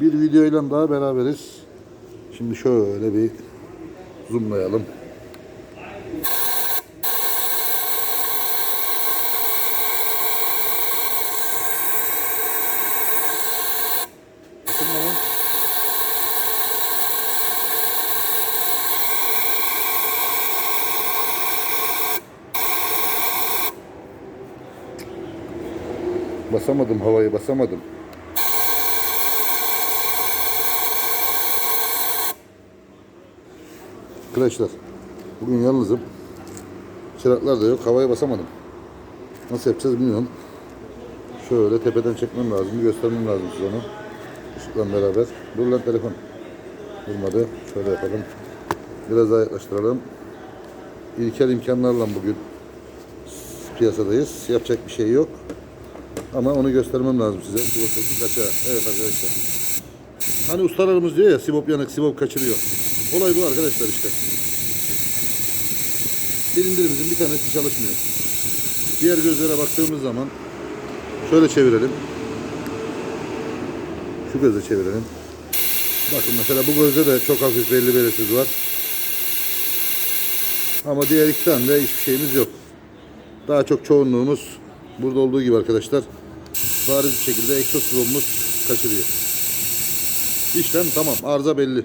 Bir videoyla daha beraberiz. Şimdi şöyle bir zoomlayalım. Basamadım havayı basamadım. Arkadaşlar bugün yalnızım. Çıraklar da yok. Havaya basamadım. Nasıl yapacağız bilmiyorum. Şöyle tepeden çekmem lazım. Göstermem lazım size onu. Işıkla beraber. Dur lan telefon. Durmadı. Şöyle yapalım. Biraz daha yaklaştıralım. İlkel imkanlarla bugün piyasadayız. Yapacak bir şey yok. Ama onu göstermem lazım size. Sivop'taki kaçağı. Evet arkadaşlar. Hani ustalarımız diyor ya Sivop yanık, Sivop kaçırıyor. Olay bu arkadaşlar işte. Silindirimizin bir tanesi çalışmıyor. Diğer gözlere baktığımız zaman şöyle çevirelim. Şu göze çevirelim. Bakın mesela bu gözde de çok hafif belli belirsiz var. Ama diğer iki tane de hiçbir şeyimiz yok. Daha çok çoğunluğumuz burada olduğu gibi arkadaşlar bariz bir şekilde egzoz sıvımız kaçırıyor. İşlem tamam. Arıza belli.